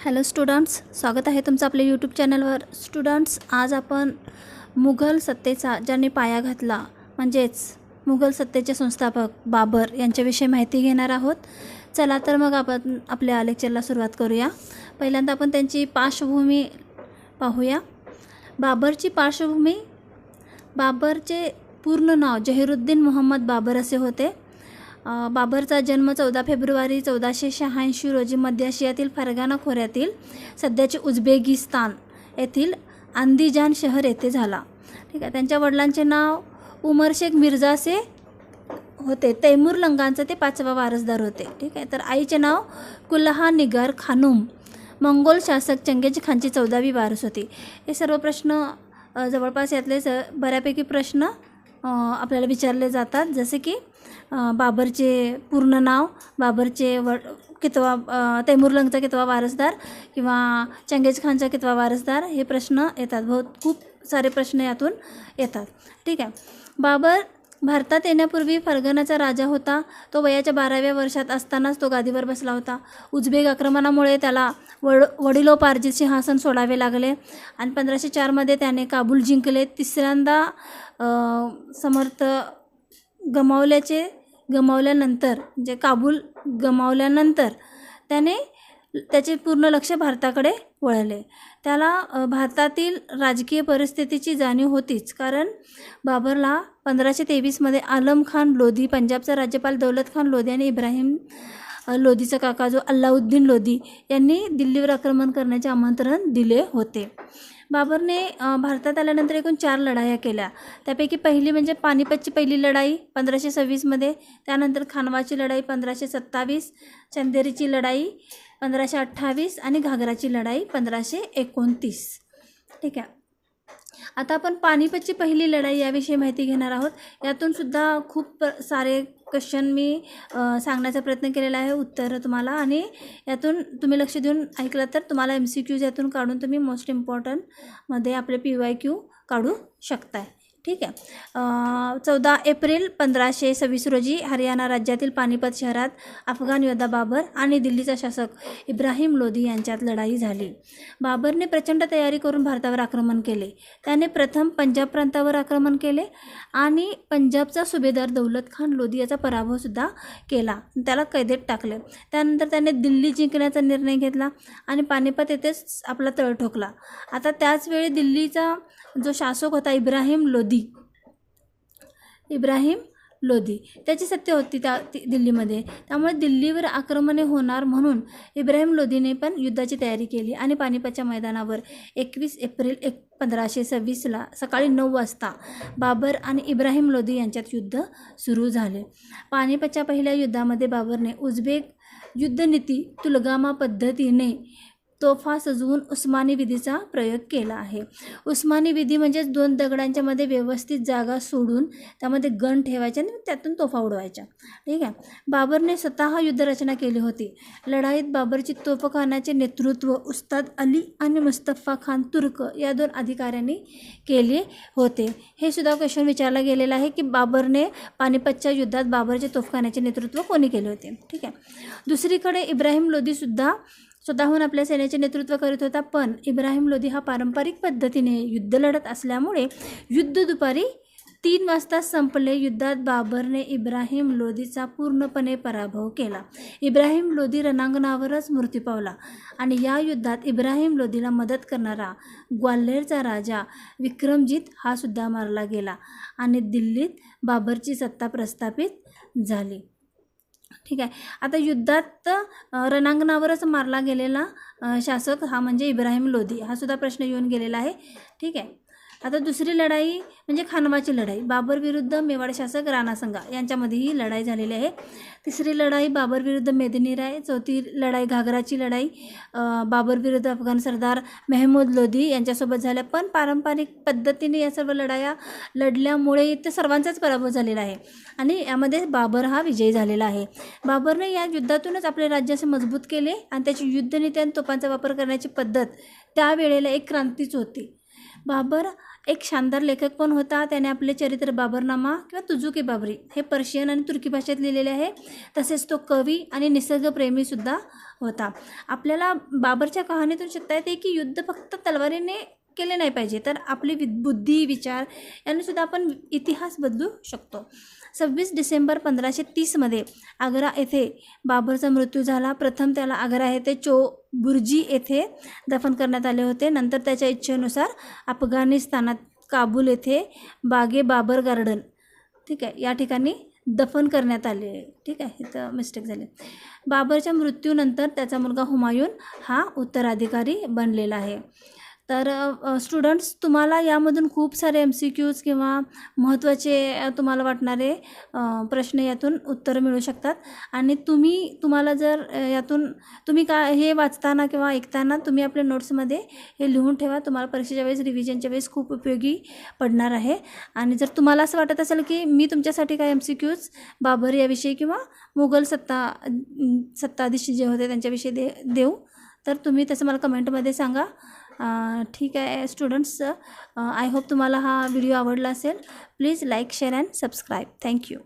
Hello students स्वागत आहे तुमचं आपल्या यूट्यूब चॅनलवर. स्टुडंट्स आज आपण मुघल सत्तेचा ज्यांनी पाया घातला म्हणजेच मुघल सत्तेचे संस्थापक बाबर यांच्याविषयी माहिती घेणार आहोत. चला तर मग आपण आपल्या लेक्चरला सुरुवात करूया. पहिल्यांदा आपण त्यांची पार्श्वभूमी पाहूया. बाबरची पार्श्वभूमी बाबरचे पूर्ण नाव जहिरुद्दीन मोहम्मद बाबर असे होते. बाबरचा जन्म चौदा फेब्रुवारी चौदाशे शहाऐंशी रोजी मध्य आशियातील फरगाना खोऱ्यातील सध्याचे उझबेकिस्तान येथील आंदिजान शहर येथे झाला. ठीक आहे त्यांच्या वडिलांचे नाव उमर शेख मिर्झा होते. तैमूर लंगांचं ते पाचवा वारसदार होते. ठीक आहे तर आईचे नाव कुल्हा निगार खानूम. मंगोल शासक चंगेज खानची चौदावी वारस होती. हे सर्व प्रश्न जवळपास यातले स बऱ्यापैकी प्रश्न आपल्याला विचारले जातात. जसे की बाबरचे पूर्ण नाव बाबरचे व कितवा तैमुरलंगचा तैमूरलंगचा कितवा वारसदार किंवा चंगेज खानचा कितवा वारसदार हे प्रश्न येतात. बहुत खूप सारे प्रश्न यातून येतात. ठीक आहे. बाबर भारतात येण्यापूर्वी फर्गनाचा राजा होता. तो वयाच्या बाराव्या वर्षात असतानाच तो गादीवर बसला होता. उझबेक आक्रमणामुळे त्याला वड वडिलोपार्जित सिंहासन सोडावे लागले आणि पंधराशे चारमध्ये त्याने काबूल जिंकले. तिसऱ्यांदा समर्थ गमावल्याचे गमावल्यानंतर म्हणजे काबूल गमावल्यानंतर त्याने त्याचे पूर्ण लक्ष भारताकडे वळले. त्याला भारतातील राजकीय परिस्थितीची जाणीव होतीच कारण बाबरला पंधराशे तेवीसमध्ये आलम खान लोधी पंजाबचा राज्यपाल दौलत खान लोधी आणि इब्राहिम लोधीचा काका जो अल्लाउद्दीन लोधी यांनी दिल्लीवर आक्रमण करण्याचे आमंत्रण दिले होते. बाबरने भारतात आल्यानंतर एकूण चार लढाया केल्या. त्यापैकी पहिली म्हणजे पानिपतची पहिली लढाई पंधराशे सव्वीसमध्ये त्यानंतर खानवाची लढाई पंधराशे सत्तावीस चंदेरीची लढाई पंधराशे अठ्ठावीस आणि घागराची लढाई पंधराशे एकोणतीस. ठीक आहे. आता आपण पानिपतची पहिली लढाई याविषयी माहिती घेणार आहोत. यातून सुद्धा खूप प्र- सारे क्वेश्चन मी सांगण्याचा प्रयत्न केलेला आहे. उत्तर तुम्हाला आणि यातून तुम्ही लक्ष देऊन ऐकलं तर तुम्हाला एम सी क्यूज यातून काढून तुम्ही मोस्ट इम्पॉर्टंटमध्ये आपले पी वाय क्यू काढू शकताय. ठीक आहे. चौदा एप्रिल पंधराशे सव्वीस रोजी हरियाणा राज्यातील पानिपत शहरात अफगाण योद्धा बाबर आणि दिल्लीचा शासक इब्राहिम लोधी यांच्यात लढाई झाली. बाबरने प्रचंड तयारी करून भारतावर आक्रमण केले. त्याने प्रथम पंजाब प्रांतावर आक्रमण केले आणि पंजाबचा सुभेदार दौलत खान लोधी याचा पराभवसुद्धा केला. त्याला कैदेत टाकले. त्यानंतर त्याने दिल्ली जिंकण्याचा निर्णय घेतला आणि पानिपत येथेच आपला तळ ठोकला. आता त्याचवेळी दिल्लीचा जो शासक होता इब्राहिम लोधी इब्राहिम लोधी त्याची सत्य होती त्या ती- दिल्लीमध्ये. त्यामुळे दिल्लीवर आक्रमणे होणार म्हणून इब्राहिम लोधीने पण युद्धाची तयारी केली आणि पानिपतच्या मैदानावर एकवीस एप्रिल एक पंधराशे सव्वीसला सकाळी नऊ वाजता बाबर आणि इब्राहिम लोधी यांच्यात युद्ध सुरू झाले. पानिपतच्या पहिल्या युद्धामध्ये बाबरने उझबेक युद्धनीती तुलगामा पद्धतीने तोफा सजवून उस्मानी विधीचा प्रयोग केला आहे. उस्मानी विधी म्हणजेच दोन दगडांच्या मध्ये व्यवस्थित जागा सोडून त्यामध्ये गण ठेवायच्या आणि त्यातून तोफा उडवायच्या ठीक आहे? बाबरने स्वतः युद्धरचना केली होती. लढाईत बाबरची तोफखानाचे नेतृत्व उस्ताद अली आणि मुस्तफा खान तुर्क या दोन अधिकाऱ्यांनी केले होते. हे सुद्धा क्वेश्चन विचारला गेलेला आहे की बाबरने पानिपतच्या युद्धात बाबरचे तोफखान्याचे नेतृत्व कोणी केले होते? ठीक आहे? दुसरीकडे इब्राहिम लोधीसुद्धा स्वतःहून आपल्या सेनेचे नेतृत्व करीत होता पण इब्राहिम लोधी हा पारंपरिक पद्धतीने युद्ध लढत असल्यामुळे युद्ध दुपारी तीन वाजता संपले. युद्धात बाबरने इब्राहिम लोधीचा पूर्णपणे पराभव केला. इब्राहिम लोधी रणांगणावरच मृत्यू पावला आणि या युद्धात इब्राहिम लोधीला मदत करणारा ग्वाल्हेरचा राजा विक्रमजीत हा सुद्धा मारला गेला आणि दिल्लीत बाबरची सत्ता प्रस्थापित झाली. ठीक आहे. आता युद्धात रणांगणावरच मारला गेलेला शासक हा म्हणजे इब्राहिम लोधी. हा सुद्धा प्रश्न येऊन गेलेला आहे. ठीक आहे. आता दुसरी लढाई म्हणजे खानवाची लढाई. बाबर विरुद्ध मेवाड शासक राणा संगा यांच्यामध्ये ही लढाई झालेली आहे. तिसरी लढाई बाबर विरुद्ध मेदिनी राय चौथी लढाई घागराची लढाई बाबर विरुद्ध अफगाण सरदार मेहमूद लोधी यांच्यासोबत झाल्या. पण पारंपरिक पद्धतीने या सर्व लढाया लढल्यामुळे इथे सर्वांचाच पराभव झालेला आहे आणि यामध्ये बाबर हा विजयी झालेला आहे. बाबरने या युद्धातूनच आपले राज्य असे मजबूत केले आणि त्याची युद्धनीती आणि तोफांचा वापर करण्याची पद्धत त्यावेळेला एक क्रांतीच होती. बाबर एक शानदार लेखक पण होता. त्याने आपले चरित्र बाबरनामा किंवा तुजुकी बाबरी हे पर्शियन आणि तुर्की भाषेत लिहिलेले आहे. तसेच तो कवी आणि निसर्गप्रेमीसुद्धा होता. आपल्याला बाबरच्या कहाणीतून शिकता येते की युद्ध फक्त तलवारीने केले नाही पाहिजे तर आपली वि बुद्धी विचार यांनीसुद्धा आपण इतिहास बदलू शकतो. सव्वीस डिसेंबर पंधराशे तीसमध्ये आग्रा येथे बाबरचा मृत्यू झाला. प्रथम त्याला आग्रा येथे चो बुर्जी येथे दफन करण्यात आले होते. नंतर त्याच्या इच्छेनुसार अफगाणिस्तानात काबूल येथे बागे बाबर गार्डन ठीक आहे या ठिकाणी दफन करण्यात आले. ठीक आहे इथं मिस्टेक झाले. बाबरच्या मृत्यूनंतर त्याचा मुलगा हुमायून हा उत्तराधिकारी बनलेला आहे. तर स्टुडंट्स तुम्हाला यामधून खूप सारे एम सी क्यूज किंवा महत्त्वाचे तुम्हाला वाटणारे प्रश्न यातून उत्तरं मिळू शकतात. आणि तुम्ही तुम्हाला जर यातून तुम्ही का हे वाचताना किंवा ऐकताना तुम्ही आपल्या नोट्समध्ये हे लिहून ठेवा. तुम्हाला परीक्षेच्या वेळेस रिव्हिजनच्या वेळेस खूप उपयोगी पडणार आहे. आणि जर तुम्हाला असं वाटत असेल की मी तुमच्यासाठी काय एम सी क्यूज बाबर याविषयी किंवा मुघल सत्ता सत्ताधीश जे होते त्यांच्याविषयी दे देऊ तर तुम्ही तसं मला कमेंटमध्ये सांगा. ठीक आहे स्टुडंट्स आय होप तुम्हाला हा व्हिडिओ आवडला असेल. Please like share and subscribe thank you